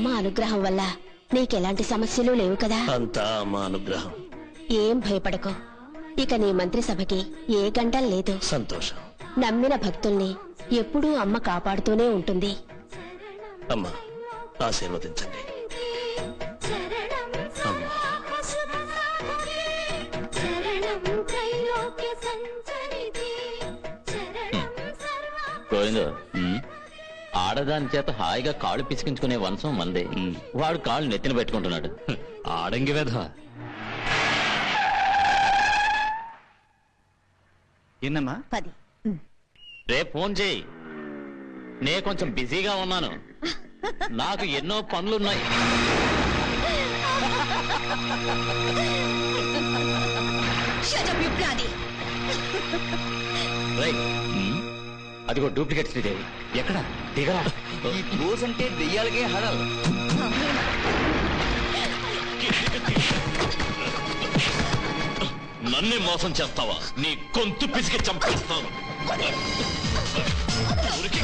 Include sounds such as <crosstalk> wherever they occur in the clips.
అమ్మ అనుగ్రహం వల్ల నీకెలాంటి సమస్యలు లేవు కదా? అంతా అమ్మ అనుగ్రహం. ఏం భయపడకు. ఇక నీ మంత్రిసభకి ఏ గంటం లేదు. సంతోషం. నమ్మిన భక్తుల్ని ఎప్పుడూ అమ్మ కాపాడుతూనే ఉంటుంది. అమ్మా ఆశీర్వదించండి. గోవిందు ఆడదాని చేత హాయిగా కాళ్ళు పిసికించుకునే వంశం మందే. వాడు కాళ్ళు నెత్తిన పెట్టుకుంటున్నాడు. ఆడంగి వెధ. ఏందమ్మా పది. రేపు ఫోన్ చేయి. నే కొంచెం బిజీగా ఉన్నాను. నాకు ఎన్నో పనులున్నాయి. రేయ్, అదిగో డూప్లికేట్ శ్రీదేవి. ఎక్కడ? దిగరా? ఈ పోజ్ అంటే దెయ్యాలకే హడల్. నన్నే మోసం చేస్తావా? నీ గొంతు పిసికి చంపేస్తాను. ఊరికి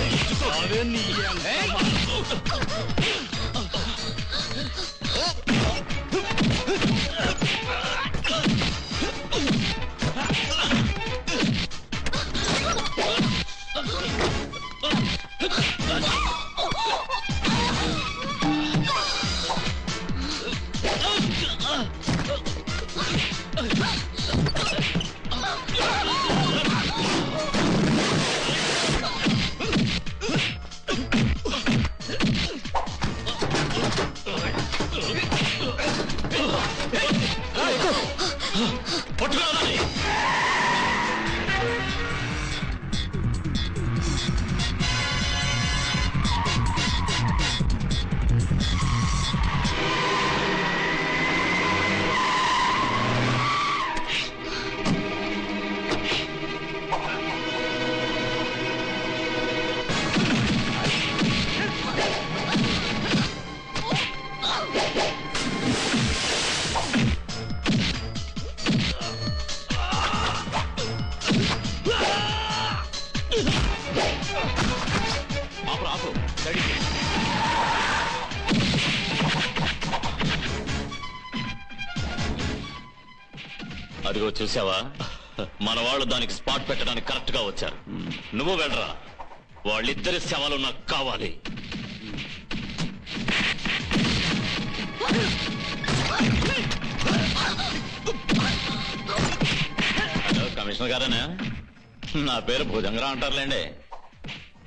అదిగో చూసావా? మన వాళ్ళు దానికి స్పాట్ పెట్టడానికి కరెక్ట్గా వచ్చారు. నువ్వు వెళ్ళరా. వాళ్ళిద్దరి శవాలు నాకు కావాలి. హలో కమిషనర్ గారేనా? నా పేరు భుజంగరా అంటారులేండి.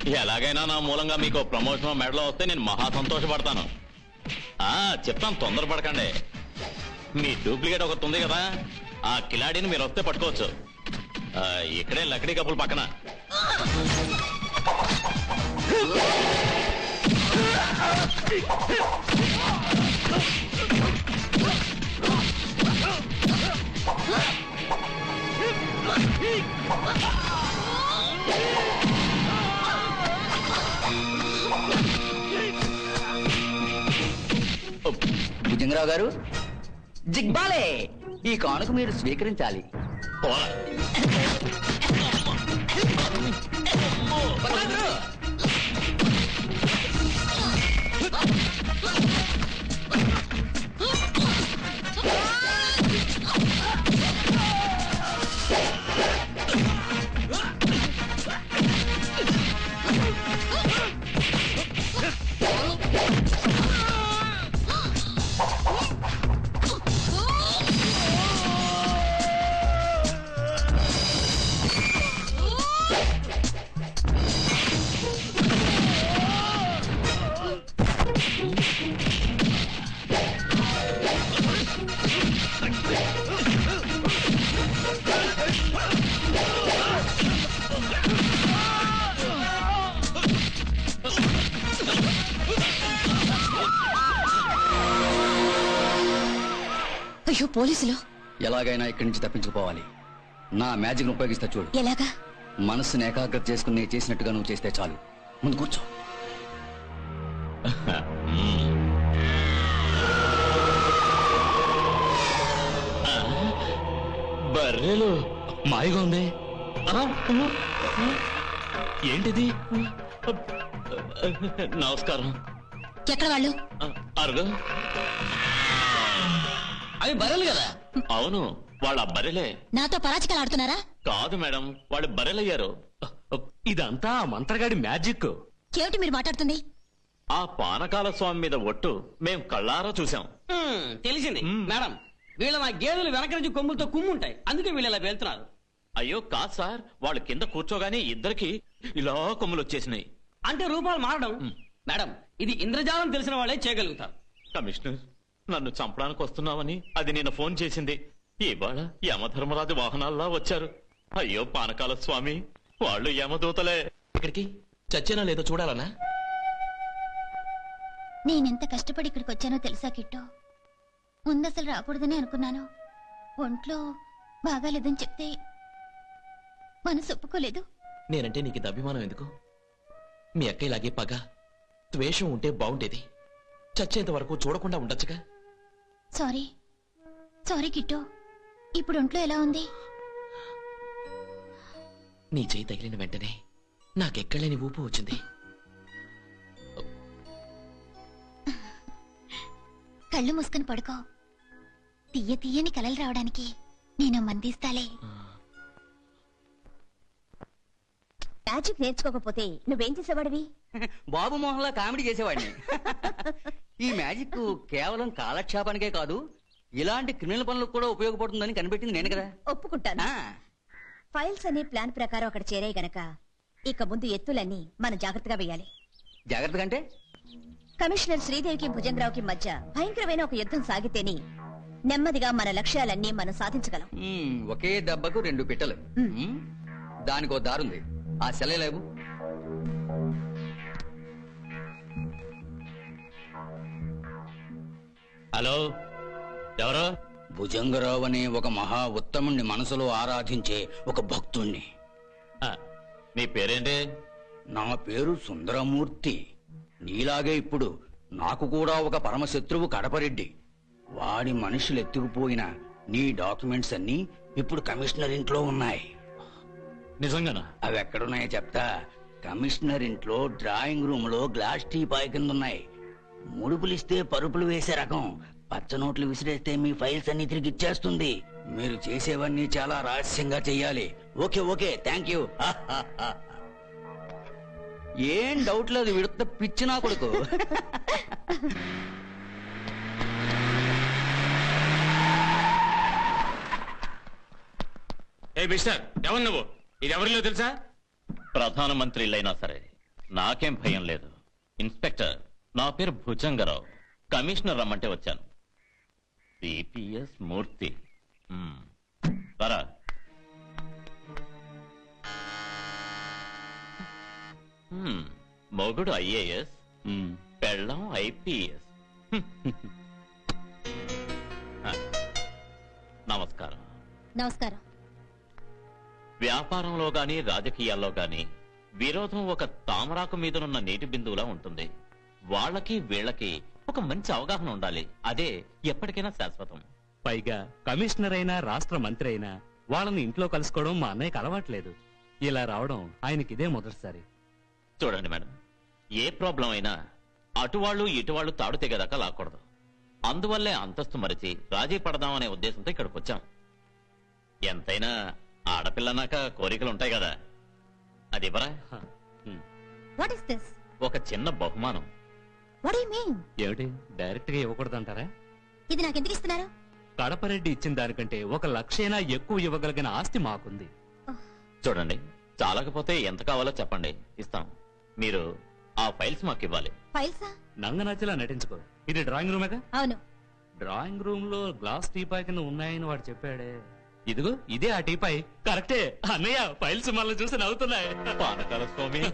ఎలాగైనా నా మూలంగా మీకు ప్రమోషన్ మెడలో వస్తే నేను మహా సంతోషపడతాను. ఆ చెప్తాను తొందరపడకండి. మీ డూప్లికేట్ ఒకటి ఉంది కదా? ఆ కిలాడిని మీరు వస్తే పట్టుకోవచ్చు. ఆ, ఇక్కడే లక్కడీ కప్పుల పక్కన. భుజంగరావు గారు జిగ్బాలే! ఈ కానుక మీరు స్వీకరించాలి. అయ్యో పోలీసులు. ఎలాగైనా ఇక్కడి నుంచి తప్పించుకుపోవాలి. నా మ్యాజిక్ ఉపయోగిస్తా చూడు. ఎలాగా? మనస్సుని ఏకాగ్రత చేసుకుని నేను చేసినట్టుగా నువ్వు చేస్తే చాలు. ముందు కూర్చో. <laughs> బర్రెలు మాయగా ఉంది? ఏంటిది? నమస్కారం. ఎక్కడ వాళ్ళు? అరుగు. అవి బరలు కదా. అవును వాళ్ళ బర్రెలే. నాతో పరాచికలు ఆడుతున్నారా? కాదు మేడం వాళ్ళు బర్రెలయ్యారు. ఇదంతా ఆ మంత్రగాడి మ్యాజిక్. ఏమిటి మీరు మాట్లాడుతుంది? ఆ పానకాల స్వామి మీద ఒట్టు మేం కళ్ళారా చూసాం హ్మ్, తెలిసింది. మేడం వీళ్ళ నా గేదెలు వెనక నుంచి కొమ్ములతో కుమ్ముంటాయి. అందుకే వీళ్ళు ఇలా వెళ్తున్నారు. అయ్యో కాదు సార్. వాళ్ళు కింద కూర్చోగానే ఇద్దరికి ఇలా కొమ్ములు వచ్చేసినాయి అంటే రూపాలు మారడం. మేడం ఇది ఇంద్రజాలం తెలిసిన వాళ్ళే చేయగలుగుతారు. కమిషనర్ నన్ను చంపడానికి వస్తున్నావని అది నిన్న ఫోన్ చేసింది. ఇవాళ యమధర్మరాజు వాహనాల్లా వచ్చారు. అయ్యో పానకాల స్వామి వాళ్ళు యమదూతలే. ఇక్కడికి? చచ్చేనా లేదో చూడాలనా? నేనెంత కష్టపడి ఇక్కడికి వచ్చానో తెలుసా కిట్టో? ముందు అసలు రాకూడదని అనుకున్నాను. ఒంట్లో బాగాలేదని చెప్తే మనసు ఒప్పుకోలేదు. నేనంటే నీకు అభిమానం ఎందుకు? మీ అక్క ఇలాగే పగ ద్వేషం ఉంటే బాగుండేది. చచ్చేంత వరకు చూడకుండా ఉండొచ్చుగా? సారీ. సారీ కిట్టో. ఇప్పుడు ఒంట్లో ఎలా ఉంది? నీ చేయి తగిలిన వెంటనే నాకెక్కడలేని ఊపు వచ్చింది. కళ్ళు మూసుకుని పడుకో. తీయ తీయని కలలు రావడానికి నేను మందిస్తాలే. మ్యాజిక్ నేర్చుకోకపోతే నువ్వేం చేసేవాడివి? బాబు మోహన్లా కామెడీ చేసేవాడిని. <laughs> ఈ మ్యాజిక్ కేవలం కాలక్షేపానికే కాదు ఇలాంటి క్రిమినల్ పనులకు కూడా ఉపయోగపడుతుందని కనిపెట్టింది నేను కదా. ఒప్పుకుంటాను. ఆ, ఫైల్స్ అనే ప్లాన్ ప్రకారం అక్కడ చేరాయి గనక ఇక ముందు ఎత్తులన్నీ మనం జాగ్రత్తగా వేయాలి. జాగ్రత్తగా అంటే? కమిషనర్ శ్రీదేవికి భుజంగరావుకి మధ్య భయంకరమైన ఒక యుద్ధం సాగితేనే నెమ్మదిగా మన లక్ష్యాలన్నీ మనం సాధించగలం. మ్మ్, ఒకే దెబ్బకు రెండు పిట్టలు. మ్మ్, దానికో దారుంది. ఆ సెలవులేవు హలో ఎవరు? భుజంగరావు అనే ఒక మహా ఉత్తముణ్ణి మనసులో ఆరాధించే ఒక భక్తుణ్ణి. ఆ, నీ పేరేంటి? నా పేరు సుందరమూర్తి. నీలాగే ఇప్పుడు నాకు కూడా ఒక పరమశత్రువు కడపరెడ్డి. వాడి మనుషులు ఎత్తుకుపోయిన నీ డాక్యుమెంట్స్ అన్ని ఇప్పుడు కమిషనర్ ఇంట్లో ఉన్నాయి. నిజంగానా? అవి ఎక్కడున్నాయో చెప్తా. కమిషనర్ ఇంట్లో డ్రాయింగ్ రూమ్లో గ్లాస్ టీ పాయ్ కింద ఉన్నాయి ముడుపులిస్తే పరుపులు వేసే రకం. పచ్చ నోట్లు విసిరేస్తే మీ ఫైల్స్ అన్ని తిరిగి ఇచ్చేస్తుంది. మీరు చేసేవన్నీ చాలా రహస్యంగా చెయ్యాలి. ఓకే ఓకే థ్యాంక్ యూ <laughs> ఏం డౌట్ లేదు విడత పిచ్చి నా కొడుకు. <laughs> ఏ మిస్టర్ ఎవరు నువ్వు? ఇది ఎవరిలో తెలుసా? ప్రధానమంత్రి ఇల్లైనా సరే నాకేం భయం లేదు. ఇన్స్పెక్టర్ నా పేరు భుజంగరావు. కమిషనర్ రమ్మంటే వచ్చాను. సిపిఎస్ మూర్తి. రారా. మొగుడు ఐఏఎస్. పెళ్ళం ఐపీఎస్. నమస్కారం. నమస్కారం. వ్యాపారంలో గాని రాజకీయాల్లో గాని విరోధం ఒక తామరాకు మీదనున్న నీటి బిందువులా ఉంటుంది. వాళ్ళకి వీళ్ళకి ఒక మంచి అవగాహన ఉండాలి. అదే ఎప్పటికైనా శాశ్వతం. పైగా కమిషనర్ అయినా రాష్ట్ర మంత్రి అయినా వాళ్ళని ఇంట్లో కలుసుకోవడం మా అన్నయ్యకి అలవాట్లేదు. ఇలా రావడం ఆయనకి ఇదే మొదటిసారి. చూడండి మేడం ఏ ప్రాబ్లం అయినా అటువాళ్ళు ఇటువాళ్ళు తాడు తెగదాకా లాక్కూడదు. అందువల్లే అంతస్తు మరిచి రాజీ పడదామనే ఉద్దేశంతో ఇక్కడికి వచ్చాం. ఎంతైనా ఆడపిల్లన్నాక కోరికలు ఉంటాయి కదా. అది ఇవ్వరా? వాట్ ఇస్ దిస్ ఒక చిన్న బహుమానం. వాట్ యు మీన్ ఏమిటి? డైరెక్ట్గా ఇవ్వకూడదంటారా? ఇది నాకెందుకు ఇస్తున్నారు? కడపరెడ్డి ఇచ్చిన దానికంటే ఒక లక్షైనా ఎక్కువ ఇవ్వగలిగిన ఆస్తి మాకుంది. చూడండి చాలకపోతే ఎంత కావాలో చెప్పండి. ఇస్తాం. మీరు ఆ ఫైల్స్ మాకు ఇవ్వాలి. ఫైల్సా? నంగనచ్చిలా నటించుకో. ఇది డ్రాయింగ్ రూమేగా? అవును. డ్రాయింగ్ రూమ్లో గ్లాస్ టీపాయ్ కింద ఉన్నాయని వాడు చెప్పాడే. ఇదిగో ఇదే ఆ టీపాయ్ కరెక్టే. అన్నయ్య ఫైల్స్ మళ్ళీ చూసి నవ్వుతున్నాయి. పానకాల స్వామి.